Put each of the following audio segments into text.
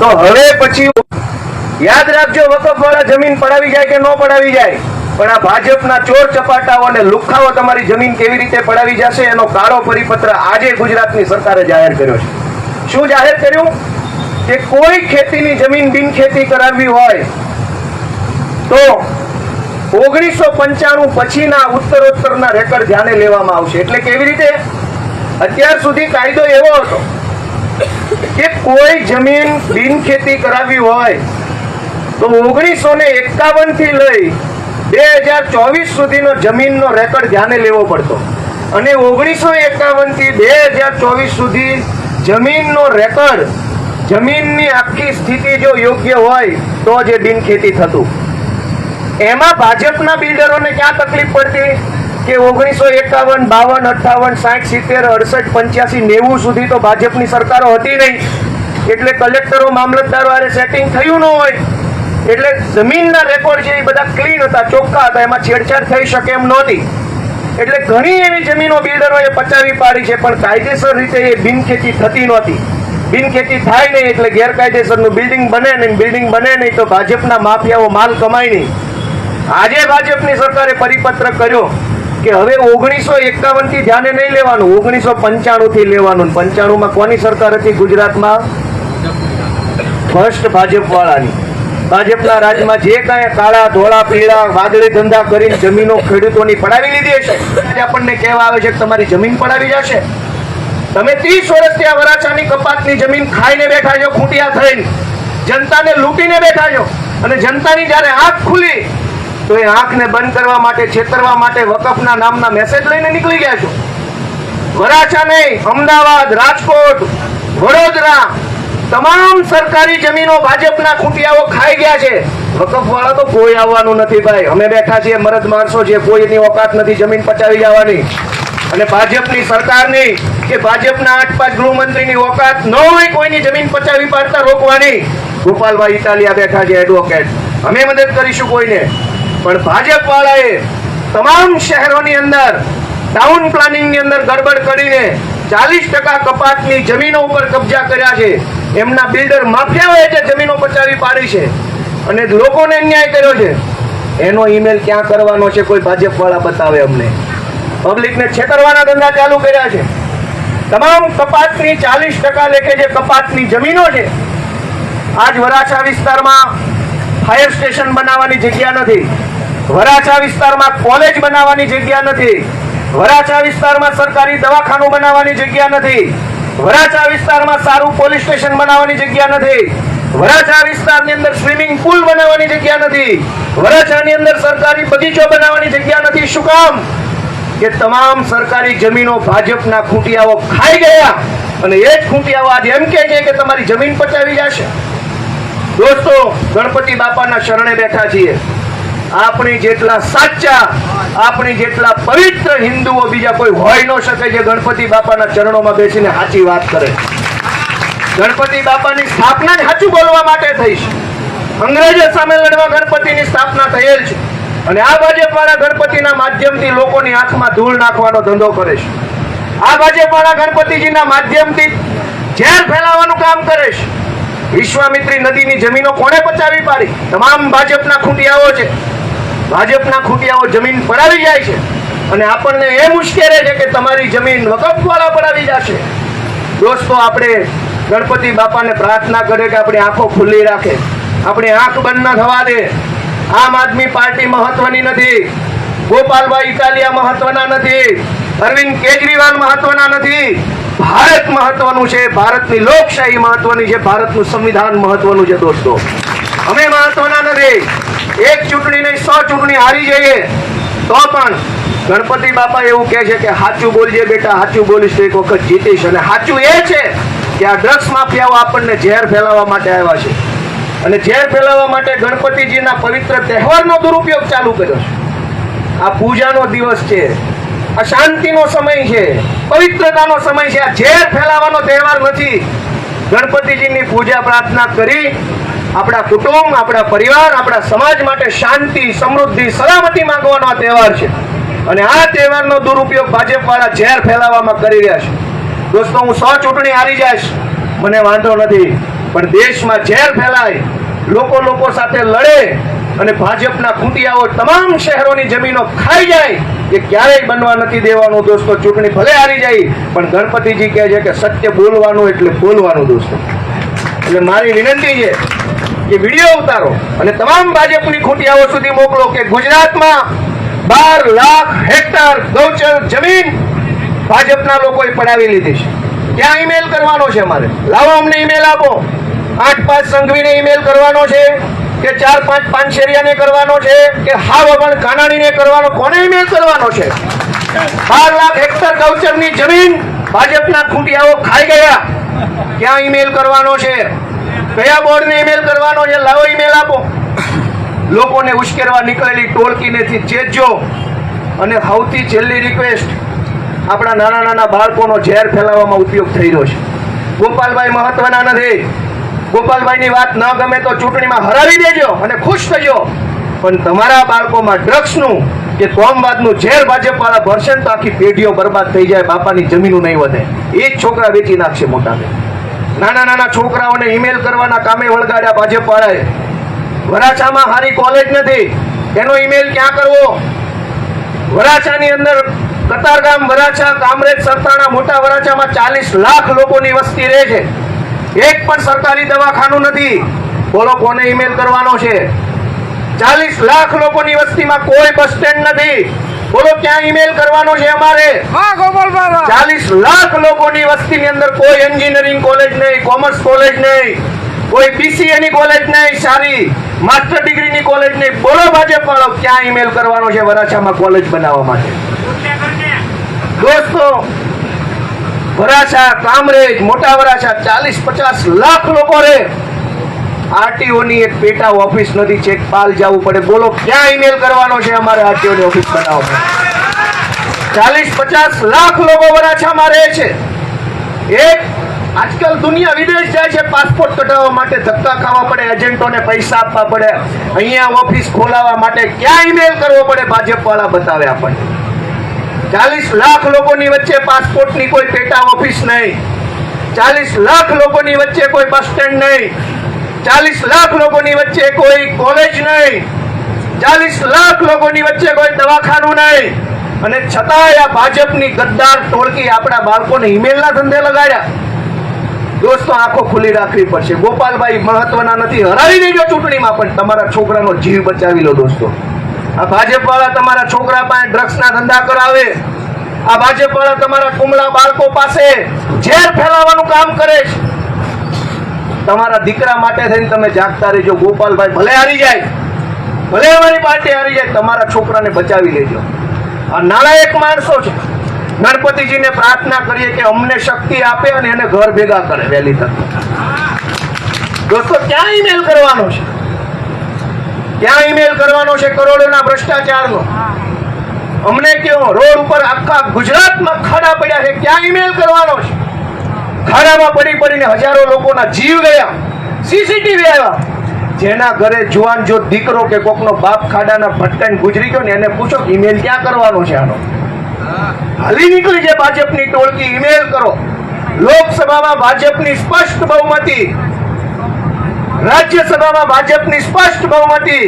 તો હવે પછી યાદ રાખજો વકફ વાળા જમીન પડાવી જાય કે ન પડાવી જાય. પણ આ ભાજપના ચોર ચપાટાઓ અને લુખાઓ તમારી જમીન કેવી રીતે પડાવી જશે એનો કાળો પરિપત્ર આજે ગુજરાતની સરકારે જાહેર કર્યો છે. શું જાહેર કર્યું? કે કોઈ ખેતીની જમીન બિન ખેતી કરાવવી હોય તો ઓગણીસો પંચાણું પછીના ઉત્તરોત્તરના રેકર્ડ ધ્યાને લેવામાં આવશે. એટલે કેવી રીતે? અત્યાર સુધી કાયદો એવો હતો કોઈ જમીન બિન ખેતી કરાવી હોય, તો ઓગણીસો ને એકાવનથી લઈ બે હજાર ચોવીસ સુધીનો જમીનનો રેકર્ડ ધ્યાને લેવો પડતો. અને ઓગણીસો એકાવનથી બે હજાર ચોવીસ સુધી જમીનનો રેકર્ડ, જમીનની આખી સ્થિતિ જો યોગ્ય હોય, તો જ બિન ખેતી થતું. એમાં ભાજપના બિલ્ડરોને ક્યાં તકલીફ પડતી? કે ઓગણીસો એકાવન, બાવન અઠાવન સાઠ, સિત્તેર, અડસઠ, પંચ્યાસી, નેવું સુધી તો ભાજપની સરકારો હતી નહીં. એટલે કલેક્ટરો મામલતદારો આરે સેટિંગ થયું ન હોય, એટલે જમીનના રેકોર્ડ છે બધા ક્લીન હતા, ચોખ્ખા હતા, એમાં છેડછાડ થઈ શકે એમ નહોતી. એટલે ઘણી એવી જમીનો બિલ્ડરોએ પચાવી પાડી છે, પણ કાયદેસર રીતે એ બિનખેતી થતી નહોતી. બિનખેતી થાય નહીં, એટલે ગેરકાયદેસરનું બિલ્ડિંગ બને નહીં બિલ્ડિંગ બને નહીં તો ભાજપના માફિયાઓ માલ કમાય નહીં. આજે ભાજપની સરકારે પરિપત્ર કર્યો કે હવે ઓગણીસો એકાવનથી ધ્યાને નહીં લેવાનું, ઓગણીસો પંચાણું થી લેવાનું. પંચાણું માં કોની સરકાર હતી? ગુજરાતમાં ફર્સ્ટ ભાજપ વાળાની ભાજપના રાજમાં જે કાંઈ કાળા, ધોળા, પીળા, વાદળી ધંધા કરીને જમીનો ખેડૂતોની પડાવી લીધી હશે, આજે આપણને કહેવા આવે છે કે તમારી જમીન પડાવી જશે. તમે ત્રીસ વર્ષથી આ વરાછાની કપાતની જમીન ખાઈને બેઠા છો, ખૂંટિયા થઈને. જનતાને લૂંટીને બેઠા છો. અને જનતાની જ્યારે આંખ ખુલી, તો એ આંખને બંધ કરવા માટે, છેતરવા માટે વકફના નામના મેસેજ લઈને નીકળી ગયા છો. વરાછા નહીં, અમદાવાદ, રાજકોટ તમામ સરકારી જમીનો ભાજપના ખૂંટિયાઓ ખાઈ ગયા છે. વકફ તો કોઈ આવવાનું નથી ભાઈ. અમે બેઠા છીએ મરદ માણસો છે કોઈની ઓકાત નથી, જમીન પચાવી જવાની. અને ભાજપની સરકારની કે ભાજપના આઠ પાંચ ગૃહમંત્રીની ઓકાત ન હોય કોઈની જમીન પચાવી પાડતા રોકવાની. ગોપાલભાઈ ઇટાલિયા બેઠા છે એડવોકેટ અમે મદદ કરીશું કોઈને. પણ ભાજપ વાળાએ તમામ શહેરોની અંદર ટાઉન પ્લાનિંગની અંદર ગડબડ કરીને ચાલીસ ટકા કપાતની જમીનો ઉપર કબજા કર્યા છે. એમના બિલ્ડર માફિયાઓએ જે જમીનો પચાવી પાડી છે અને લોકોને અન્યાય કર્યો છે. એનો ઈમેલ ક્યાં કરવાનો છે કોઈ ભાજપ વાળા બતાવે અમને. પબ્લિકને છેતરવાના ધંધા ચાલુ કર્યા છે. તમામ કપાતની ચાલીસ ટકા લેખે જે કપાતની જમીનો છે, આજ વરાછા વિસ્તારમાં ફાયર સ્ટેશન બનાવવાની જગ્યા નથી. વરાછા વિસ્તારમાં કોલેજ બનાવવાની જગ્યા નથી. વરાછા વિસ્તારમાં સરકારી દવાખાનું બનાવવાની જગ્યા નથી. વરાછા વિસ્તારમાં સારું પોલીસ સ્ટેશન બનાવવાની જગ્યા નથી. વરાછા વિસ્તારની અંદર સ્વિમિંગ પુલ બનાવવાની જગ્યા નથી. વરાછાની અંદર સરકારી બગીચો બનાવવાની જગ્યા નથી. શું કામ? કે તમામ સરકારી જમીનો ભાજપના ખૂંટિયાઓ ખાઈ ગયા. અને એ જ ખૂંટિયાઓ આજે એમ કે કે તમારી જમીન પચાવી જશે. દોસ્તો, ગણપતિ બાપાના શરણે બેઠા છીએ. આપણી જેટલા સાચા, આપણી જેટલા પવિત્ર હિન્દુઓ બીજા કોઈ હોય ન શકે જે ગણપતિ બાપાના ચરણોમાં બેસીને સાચી વાત કરે. ગણપતિ બાપાની સ્થાપના સાચું બોલવા માટે થઈ છે. અંગ્રેજો સામે લડવા ગણપતિની સ્થાપના થયેલ છે. અને આ ભાજપવાળા ગણપતિના માધ્યમથી લોકોની આંખમાં ધૂળ નાખવાનો ધંધો કરે છે. આ ભાજપવાળા ગણપતિજીના માધ્યમથી ઝેર ફેલાવવાનું કામ કરે છે. વિશ્વામિત્રી નદીની જમીનો કોણે પચાવી પાડી? તમામ ભાજપના ખૂંટિયાઓ છે. ભાજપના ખૂટિયાઓ જમીન પડાવી જાય છે. અને આપણને એ મુશ્કેલે છે કે તમારી જમીન વકફ વાળા પડાવી જશે. દોસ્તો, આપણે ગણપતિ બાપાને પ્રાર્થના કરે કે આપણી આંખો ખુલ્લી રાખે. આપણી આંખ બંધ ન થવા દે. આમ આદમી પાર્ટી મહત્વની નથી. ગોપાલભાઈ ઇટાલિયા મહત્વના નથી. અરવિંદ કેજરીવાલ મહત્વના નથી. ભારત મહત્વનું છે. ભારતની લોકશાહી મહત્વની છે. ભારતનું સંવિધાન મહત્વનું છે, દોસ્તો. અમે મહત્વના નથી. એક ચૂંટણી નહીં, સો ચૂંટણી હારી જઈએ. તો પણ ગણપતિ બાપા એવું કહે છે કે સાચું બોલજે બેટા સાચું બોલીશ તો એક વખત જીતીશ. અને સાચું એ છે કે આ ડ્રગ્સ માફિયાઓ આપણને ઝેર ફેલાવવા માટે આવ્યા છે. અને ઝેર ફેલાવવા માટે ગણપતિજીના પવિત્ર તહેવારનો દુરુપયોગ ચાલુ કર્યો છે. આ પૂજાનો દિવસ છે. આ શાંતિનો સમય છે. પવિત્રતાનો સમય છે. આ ઝેર ફેલાવાનો તહેવાર નથી. ગણપતિજીની પૂજા પ્રાર્થના કરી આપણા કુટુંબ, આપણા પરિવાર, આપણા સમાજ માટે શાંતિ, સમૃદ્ધિ, સલામતી માંગવાનો આ તહેવાર છે. અને આ તહેવારનો દુરુપયોગ ભાજપ વાળા ઝેર ફેલાવવામાં કરી રહ્યા છે. દોસ્તો, હું સો ચૂંટણી હારી જઈશ. મને વાંધો નથી, પણ દેશમાં ઝેર ફેલાય, લોકો લોકો સાથે લડે અને ભાજપના ખૂંટિયાઓ તમામ શહેરોની જમીનો ખાઈ જાય, એ ક્યારેય બનવા નથી દેવાનું. દોસ્તો, ચૂંટણી ભલે હારી જાય, પણ ગણપતિજી કહે છે કે સત્ય બોલવાનું એટલે બોલવાનું, દોસ્તો. એટલે મારી વિનંતી છે કે વીડિયો ઉતારો અને તમામ ભાજપની ખૂંટિયાઓ સુધી મોકલો કે ગુજરાતમાં બાર લાખ હેક્ટર ગૌચર જમીન ભાજપના લોકોએ પડાવી લીધી છે. ક્યાં ઈમેલ કરવાનો છે અમારે? લાવો અમને ઈમેલ આપો. આઠ પાંચ સંઘવીને ઈમેલ કરવાનો છે કે ચાર પાંચ પાંચેરિયાને કરવાનો છે કે હા વગણ કાનાણીને કરવાનો. કોને ઈમેલ કરવાનો છે? બાર લાખ હેક્ટર ગૌચરની જમીન ભાજપના ખૂંટિયાઓ ખાઈ ગયા. ક્યાં ઈમેલ કરવાનો છે? કયા બોર્ડને ઈમેલ કરવાનો છે? લાવો ઈમેલ આપો. લોકોને ઉશ્કેરવા નીકળેલી ટોળકીનેથી ચેતજો અને સૌથી છેલ્લી રિક્વેસ્ટ આપણા નાના નાના બાળકોનો ઝેર ફેલાવવામાં ઉપયોગ થઈ રહ્યો છે. ગોપાલભાઈ મહત્વના નથી. ગોપાલભાઈની વાત ન ગમે તો ચૂંટણીમાં હરાવી દેજો અને ખુશ થજો. પણ તમારા બાળકોમાં ડ્રગ્સનું કે કોમવાદનું ઝેર ભાજપવાળા ભરશે તો આખી પેઢીઓ બરબાદ થઈ જાય, બાપાની જમીનો નહીં વધે. એ જ છોકરા વેચી નાખશે મોટા નાના નાના છોકરાઓને ઈમેલ કરવાના કામે વળગાડ્યા ભાજપવાળાએ. વરાછામાં હારી કોલેજ નથી. એનો ઈમેલ ક્યાં કરવો? વરાછાની અંદર કતારગામ, વરાછા, કામરેજ, સરતાણા, મોટા વરાછામાં ચાલીસ લાખ લોકોની વસ્તી રહે છે. એક પણ સરકારી દવાખાનું નથી. બોલો, કોને ઈમેલ કરવાનો છે? ચાલીસ લાખ લોકોની વસ્તીમાં કોઈ બસ સ્ટેન્ડ નથી. બોલો ક્યાં ઈમેલ કરવાનો છે અમારે? ચાલીસ લાખ લોકોની વસ્તીની અંદર કોઈ એન્જિનિયરિંગ કોલેજ નહીં કોમર્સ કોલેજ નહીં કોઈ બીસીએ ની કોલેજ નહીં સારી માસ્ટર ડિગ્રીની કોલેજ નહીં. બોલો ભાજપ વાળો ક્યાં ઈમેલ કરવાનો છે વરાછામાં કોલેજ બનાવવા માટે? દોસ્તો વરાછા કામરેજ મોટા વરાછા ચાલીસ પચાસ લાખ લોકો રે. આરટીઓ ની એક પેટા ઓફિસ નથી ચેક પાલ જવું પડે. બોલો, ક્યાં ઈમેલ કરવાનો છે અમારે આરટીઓની ઓફિસ બનાવવા? ચાલીસ પચાસ લાખ લોકો વરાછામાં રહે છે. એક, આજકાલ દુનિયા વિદેશ જાય છે, પાસપોર્ટ કઢાવવા માટે ધક્કા ખાવા પડે, એજન્ટોને પૈસા આપવા પડે. અહીંયા ઓફિસ ખોલાવવા માટે ક્યાં ઈમેલ કરવો પડે ભાજપ વાળા બતાવે આપણને. ચાલીસ લાખ લોકોની વચ્ચે પાસપોર્ટની કોઈ પેટા ઓફિસ નહીં. ચાલીસ લાખ લોકોની વચ્ચે કોઈ બસ સ્ટેન્ડ નહીં. ચાલીસ લાખ લોકોની વચ્ચે કોઈ કોલેજ નહીં. ચાલીસ લાખ લોકોની વચ્ચે કોઈ દવાખાનું નહીં. અને છતાંય આ ભાજપની ગદ્દાર ટોળકી આપણા બાળકોને ઈમેલના ધંધે લગાડ્યા. દોસ્તો, આંખો ખુલ્લી રાખવી પડશે. ગોપાલભાઈ મહત્વના નથી. હરાવી દેજો ચૂંટણીમાં, પણ તમારા છોકરાનો જીવ બચાવી લો દોસ્તો. આ ભાજપ વાળા તમારા છોકરા પાસે ડ્રગ્સના ધંધા કરાવે. આ ભાજપ વાળા તમારા કુમળા બાળકો પાસે ઝેર ફેલાવવાનું કામ કરે છે. તમારા દીકરા માટે થઈને તમે જાગતા રહેજો. ગોપાલભાઈ ભલે હારી જાય, ભલે અમારી પાર્ટી હારી જાય, તમારા છોકરાને બચાવી લેજો. આ નાલાયક માણસો છે. ગણપતિજીને પ્રાર્થના કરીએ કે અમને શક્તિ આપે અને એને ઘર ભેગા કરે વહેલી તક. દોસ્તો, ક્યાં ઈમેલ કરવાનો છે? ક્યાં ઈમેલ કરવાનો છે કરોડોના ભ્રષ્ટાચારનો? અમને કયો રોડ ઉપર આખા ગુજરાતમાં ખાડા પડ્યા છે. ક્યાં ઈમેલ કરવાનો છે? ખાડામાં પડી પડીને હજારો લોકોના જીવ ગયા. સીસીટીવી આવ્યા. જેના ઘરે જુવાન જો દીકરો કે કોકનો બાપ ખાડાના ભટકાઈને ગુજરી ગયો ને એને પૂછો ઈમેલ ક્યાં કરવાનો છે આનો? હાલી નીકળી છે ભાજપની ટોળકી ઈમેલ કરો. લોકસભામાં ભાજપની સ્પષ્ટ બહુમતી. રાજ્યસભામાં ભાજપની સ્પષ્ટ બહુમતી.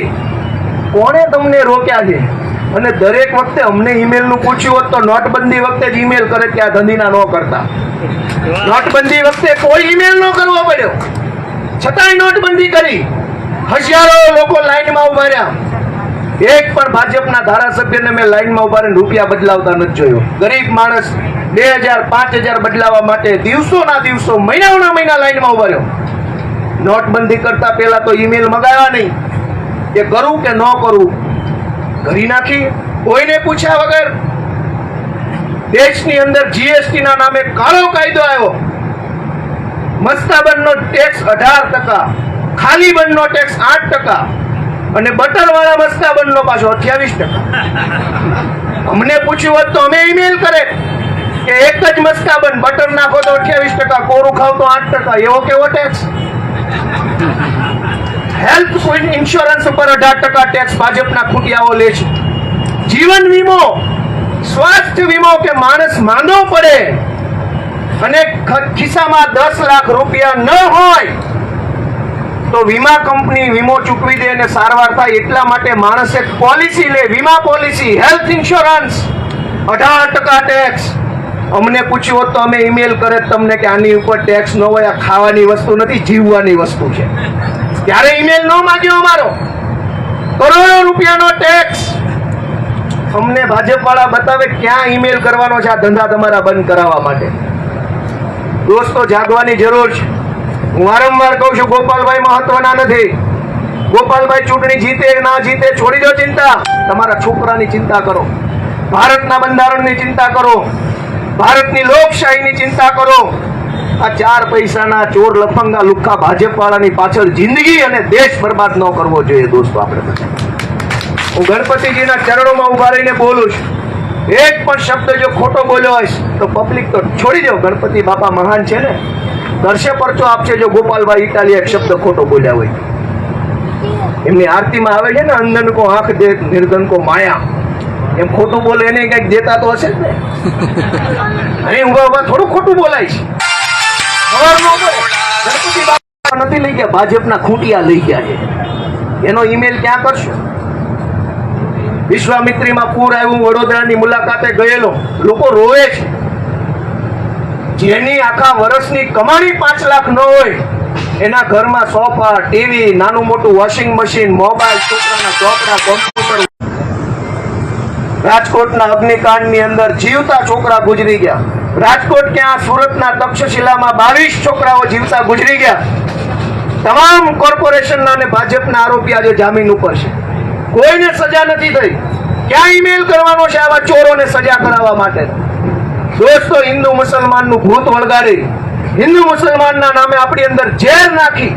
કોણે તમને રોક્યા છે? અને દરેક વખતે અમને ઈમેલનું પૂછ્યું હોત તો નોટબંધી વખતે જ ઈમેલ કરે કે આ ધંધીના ન કરતા. નોટબંધી વખતે કોઈ ઈમેલ ન કરવો પડ્યો. છતાંય નોટબંધી કરી. હજારો લોકો લાઈનમાં ઊભા રહ્યા. એક પણ ભાજપના ધારાસભ્યને મેં લાઈનમાં ઊભા રહીને રૂપિયા બદલાવતા નથી જોયો. ગરીબ માણસ બે હજાર, પાંચ હજાર બદલાવા માટે દિવસોના દિવસો, મહિનાઓના મહિના લાઈનમાં ઊભા રહ્યો. નોટબંધી કરતા પહેલા તો ઈમેલ મગાવ્યા નહીં. કે કરું કે ન કરું કરી નાખી. કોઈને પૂછ્યા વગર દેશની અંદર જીએસટી ના નામે કાળો કાયદો આવ્યો. મસ્તાબનનો ટેક્સ અઢાર ટકા ખાલી બંધનો ટેક્સ આઠ ટકા અને બટર વાળા મસ્તાબનનો પાછો અઠ્યાવીસ ટકા. અમને પૂછ્યું હોત તો અમે ઈમેલ કરે કે એક જ મસ્તાબન બટર નાખો તો અઠ્યાવીસ ટકા, કોરું ખાવ તો આઠ ટકા, એવો કેવો ટેક્સ હેલ્થ ઇન્સ્યોરન્સ ઉપર અઢાર ટકા ટેક્સ ભાજપના ખૂટિયાઓ લે છે. જીવન વીમો, સ્વાસ્થ્ય વીમો કે માણસ માંદો પડે અને ખિસ્સામાં દસ લાખ રૂપિયા ન હોય, તો વીમા કંપની વીમો ચૂકવી દે અને સારવાર થાય એટલા માટે માણસ એક પોલિસી લે, વીમા પોલિસી, હેલ્થ ઇન્સ્યોરન્સ, અઢાર ટકા ટેક્સ અમને પૂછ્યું હોત તો અમે ઈમેલ કરે તમને કે આની ઉપર ટેક્સ ન હોય, આ ખાવાની વસ્તુ નથી, જીવવાની વસ્તુ છે. ત્યારે ઈમેલ ન માંગ્યો અમારો. કરોડો રૂપિયાનો ટેક્સ અમને ભાજપ વાળા બતાવે ક્યાં ઈમેલ કરવાનો છે આ ધંધા તમારા બંધ કરાવવા માટે. દોસ્તો, જાગવાની જરૂર છે. હું વારંવાર કહું છું, ગોપાલભાઈ મહત્વના નથી. ગોપાલભાઈ ચૂંટણી જીતે ના જીતે છોડી દો ચિંતા. તમારા છોકરાની ચિંતા કરો. ભારતના બંધારણની ચિંતા કરો. ભારતની લોકશાહીની ચિંતા કરો. આ ચાર પૈસાના ચોર લફંગા લુખ્ખા ભાજપ વાળાની પાછળ જિંદગી અને દેશ બરબાદ ન કરવો જોઈએ દોસ્તો આપણે હું ગણપતિજીના ચરણોમાં ઊભા રહીને બોલું છું. એક પણ શબ્દ જો ખોટો બોલ્યો હોય તો પબ્લિક તો છોડી દો. ગણપતિ બાપા મહાન છે ને? દર્શે પરચો આપશે જો ગોપાલભાઈ ઇટાલી એક શબ્દ ખોટો બોલ્યા હોય. એમની આરતીમાં આવે છે ને અંદન કો આંખ દે નિર્ધન કો માયા. એમ ખોટું બોલે એને કંઈક દેતા તો હશે જ ને? અહીં ઊભા ઊભા થોડું ખોટું બોલાય છે. નથી લઈ ગયા, ભાજપના ખૂંટિયા લઈ ગયા છે. એનો ઈમેલ ક્યાં કરશો? વિશ્વામિત્રીમાં પૂર આવ્યું, વડોદરાની મુલાકાતે ગયેલો. લોકો રોવે છે. જેની આખા વર્ષની કમાણી પાંચ લાખ ન હોય, એના ઘરમાં સોફા, ટીવી, નાનું મોટું વોશિંગ મશીન મોબાઈલ છોકરાના ચોપડા કોમ્પ્યુટર રાજકોટના અગ્નિકાંડની અંદર જીવતા છોકરા ગુજરી ગયા. રાજકોટ ક્યાં સુરતના તક્ષશિલામાં બાવીસ છોકરાઓ જીવતા ગુજરી ગયા. તમામ કોર્પોરેશનના અને ભાજપના આરોપી આજે જામીન ઉપર છે. કોઈને સજા નથી થઈ. ક્યાં ઈમેલ કરવાનો છે આવા ચોરોને સજા કરાવવા માટે? દોસ્તો, હિન્દુ મુસલમાનનું ભૂત વળગાડી. હિન્દુ મુસલમાનના નામે આપણી અંદર ઝેર નાખી.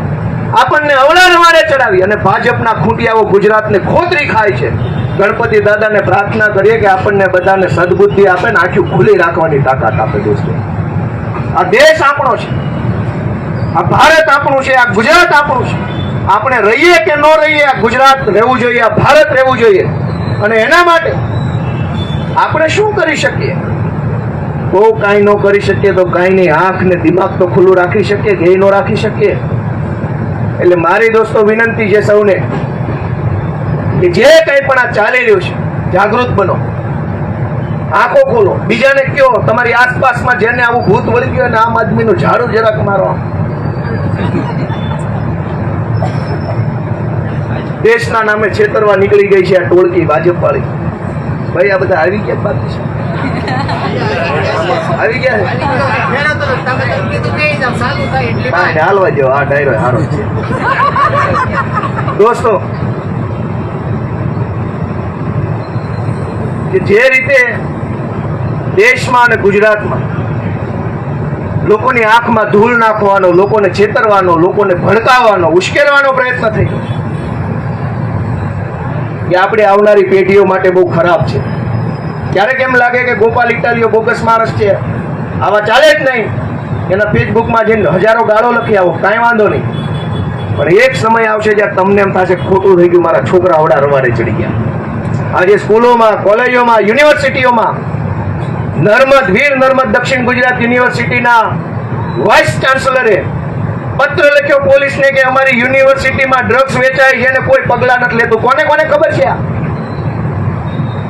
આપણને અવળા રવાડે ચડાવી અને ભાજપના ખૂંટિયાઓ ગુજરાતને ખોતરી ખાય છે. ગણપતિ દાદાને પ્રાર્થના કરીએ કે આપણને બધાને સદબુદ્ધિ આપે ને આખી ખુલ્લી રાખવાની તાકાત આપે દોસ્તો. આ દેશ આપણો છે. આ ભારત આપણું છે, આ ગુજરાત આપણું છે. આપણે રહીએ કે ન રહીએ, આ ગુજરાત રહેવું જોઈએ, આ ભારત રહેવું જોઈએ. અને એના માટે આપણે શું કરી શકીએ? બહુ કાંઈ ન કરી શકીએ તો કાંઈ નહીં આંખ ને દિમાગ તો ખુલ્લું રાખી શકીએ, ધ્યેય ન રાખી શકીએ. એટલે મારી દોસ્તો વિનંતી છે સૌને કે જે કંઈ પણ આ ચાલી રહ્યું છે, જાગૃત બનો. આંખો ખોલો. બીજાને કયો તમારી આસપાસમાં જેને આવું ભૂત વળી ગયું અને આમ આદમીનું ઝાડુ જરાક મારો. દેશના નામે છેતરવા નીકળી ગઈ છે આ ટોળકી ભાજપ વાળી ભાઈ, આ બધા આવી ગયા બાકી છે. દોસ્તો કે જે રીતે દેશમાં અને ગુજરાતમાં લોકોની આંખમાં ધૂળ નાખવાનો, લોકોને છેતરવાનો, લોકોને ભડકાવવાનો, ઉશ્કેરવાનો પ્રયત્ન થઈ ગયો. કે આપણે આવનારી પેઢીઓ માટે બહુ ખરાબ છે. ક્યારેક એમ લાગે કે ગોપાલ ઇટાલીઓ બોગસ માણસ છે. આવા ચાલે જ નહીં. એના ફેસબુકમાં જઈને હજારો ગાળો લખી આવો, કાંઈ વાંધો નહીં. પણ એક સમય આવશે જ્યારે તમને એમ થશે ખોટું થઈ ગયું, મારા છોકરા અવડા રવારે ચડી ગયા. આજે સ્કૂલોમાં, કોલેજોમાં, યુનિવર્સિટીઓમાં નર્મદ વીર, નર્મદ દક્ષિણ ગુજરાત યુનિવર્સિટીના વાઇસ ચાન્સલરે પત્ર લખ્યો પોલીસને કે અમારી યુનિવર્સિટીમાં ડ્રગ્સ વેચાય છે અને કોઈ પગલાં નથી લેતું. કોને કોને ખબર છે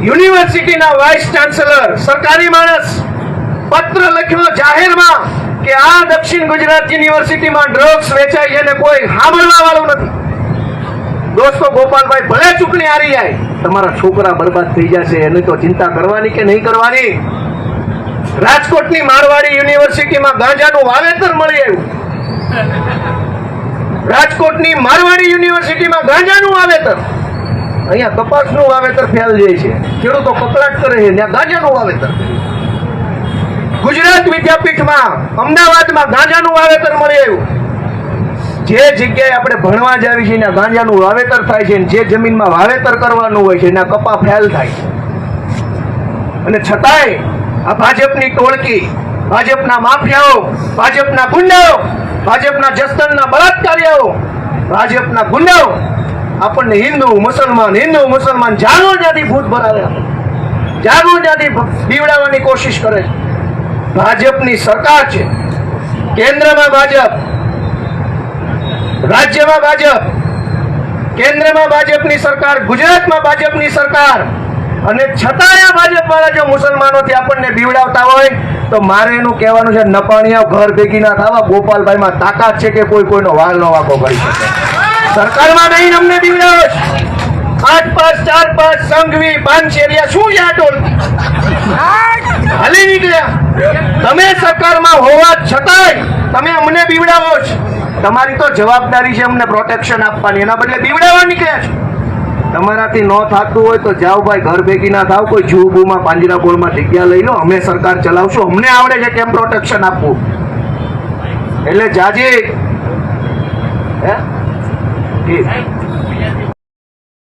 યુનિવર્સિટીના વાઇસ ચાન્સલર, સરકારી માણસ, પત્ર લખ્યો જાહેરમાં કે આ દક્ષિણ ગુજરાત યુનિવર્સિટીમાં ડ્રગ્સ વેચાય છે અને કોઈ સાંભળવા વાળું નથી. દોસ્તો, ગોપાલભાઈ, ભલે ચૂંટણી હારી જાય તમારા છોકરા બરબાદ થઈ જશે, એની તો ચિંતા કરવાની કે નહીં કરવાની? રાજકોટની મારવાડી યુનિવર્સિટીમાં ગાંજાનું વાવેતર મળી આવ્યું. રાજકોટની મારવાડી યુનિવર્સિટીમાં ગાંજાનું વાવેતર. અહીંયા કપાસનું વાવેતર ફેલ જાય છે. ખેડૂતો કકડાટ કરે છે, ત્યાં ગાંજાનું વાવેતર. ગુજરાત વિદ્યાપીઠમાં અમદાવાદમાં ગાંજાનું વાવેતર મળી આવ્યું. જે જગ્યાએ આપણે ભણવા જ આવી છે ત્યાં ગાંજાનું વાવેતર થાય છે જે જમીનમાં વાવેતર કરવાનું હોય છે, એના કપા ફેલ થાય છે. અને છતાંય આ ભાજપની ટોળકી, ભાજપના માફિયાઓ, ભાજપના ગુંડાઓ, ભાજપના જસ્તનના બળાત્કારીઓ, ભાજપના ગુંડાઓ, આપણને હિન્દુ, મુસલમાન હિન્દુ, મુસલમાન જાગો જ્યાંથી ભૂત ભરાવે જાગો જ્યાંથી બીવડાવવાની કોશિશ કરે છે. ભાજપની સરકાર છે. કેન્દ્રમાં ભાજપ રાજ્યમાં ભાજપ, કેન્દ્રમાં ભાજપની સરકાર, ગુજરાતમાં ભાજપની સરકાર. અને છતાંય ભાજપ વાળા જો મુસલમાનોથી આપણને બીવડાવતા હોય, તો મારે એનું કહેવાનું છે, નપાણિયા ઘર ભેગી ના થવા, ગોપાલભાઈમાં તાકાત છે કે કોઈ કોઈનો વાલ નો વાકો કરી શકે. સરકારમાં નહીં અમને બીવડાવો. આઠ પાંચ, ચાર પાંચ, સંઘવી પાનશેરિયા શું છે આ ટોલ? હાલી નીકળ્યા. તમે સરકારમાં હોવા છતાંય તમે અમને બીવડાવો છો. તમારી તો જવાબદારી છે અમને પ્રોટેક્શન આપવાની. એના બદલે બીવડાવવા કે તમારાથી ન થતું હોય તો જાઓ ભાઈ, ઘર ભેગી ના થાવ, કોઈ જુબુમાં પાંજરાપોળમાં જગ્યા લઈ લો, અમે સરકાર ચલાવશું. અમને આવડે છે કેમ પ્રોટેક્શન આપવું? એટલે જાજી. હે?